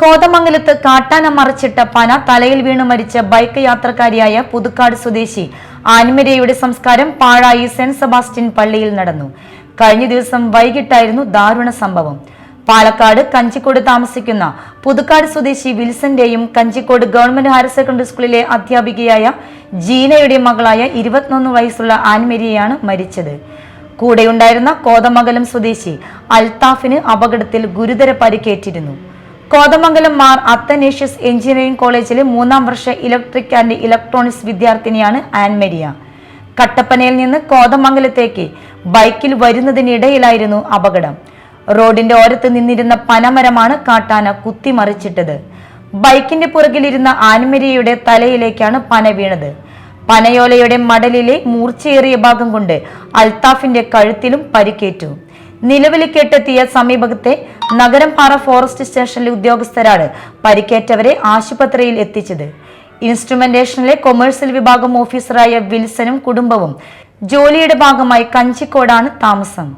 കോതമംഗലത്ത് കാട്ടാന മറിച്ചിട്ട പന തലയിൽ വീണു മരിച്ച ബൈക്ക് യാത്രക്കാരിയായ പുതുക്കാട് സ്വദേശി ആൻമരിയയുടെ സംസ്കാരം പാഴായി സെന്റ് സെബാസ്റ്റ്യൻ പള്ളിയിൽ നടന്നു. കഴിഞ്ഞ ദിവസം വൈകിട്ടായിരുന്നു ദാരുണ സംഭവം. പാലക്കാട് കഞ്ചിക്കോട് താമസിക്കുന്ന പുതുക്കാട് സ്വദേശി വിൽസന്റെയും കഞ്ചിക്കോട് ഗവൺമെന്റ് ഹയർ സെക്കൻഡറി സ്കൂളിലെ അധ്യാപികയായ ജീനയുടെ മകളായ ഇരുപത്തിയൊന്ന് വയസ്സുള്ള ആൻമരിയയാണ് മരിച്ചത്. കൂടെയുണ്ടായിരുന്ന കോതമംഗലം സ്വദേശി അൽത്താഫിന് അപകടത്തിൽ ഗുരുതര പരിക്കേറ്റിരുന്നു. കോതമംഗലം മാർ അത്തനേഷ്യസ് എഞ്ചിനീയറിംഗ് കോളേജിലെ മൂന്നാം വർഷ ഇലക്ട്രിക് ആൻഡ് ഇലക്ട്രോണിക്സ് വിദ്യാർത്ഥിനിയാണ് ആൻമരിയ കട്ടപ്പനയിൽ നിന്ന് കോതമംഗലത്തേക്ക് ബൈക്കിൽ വരുന്നതിനിടയിലായിരുന്നു അപകടം. റോഡിന്റെ ഓരത്ത് നിന്നിരുന്ന പനമരമാണ് കാട്ടാന കുത്തിമറിച്ചിട്ടത്. ബൈക്കിന്റെ പുറകിലിരുന്ന ആൻമരിയയുടെ തലയിലേക്കാണ് പന വീണത്. പനയോലയുടെ മടലിലെ മൂർച്ചയേറിയ ഭാഗം കൊണ്ട് അൽത്താഫിന്റെ കഴുത്തിലും പരിക്കേറ്റു. നിലവിളിക്കെട്ടെത്തിയ സമീപത്തെ നഗരംപാറ ഫോറസ്റ്റ് സ്റ്റേഷനിലെ ഉദ്യോഗസ്ഥരാണ് പരിക്കേറ്റവരെ ആശുപത്രിയിൽ എത്തിച്ചത്. ഇൻസ്ട്രുമെന്റേഷനിലെ കൊമേഴ്സ്യൽ വിഭാഗം ഓഫീസറായ വിൽസനും കുടുംബവും ജോലിയുടെ ഭാഗമായി കഞ്ചിക്കോടാണ് താമസം.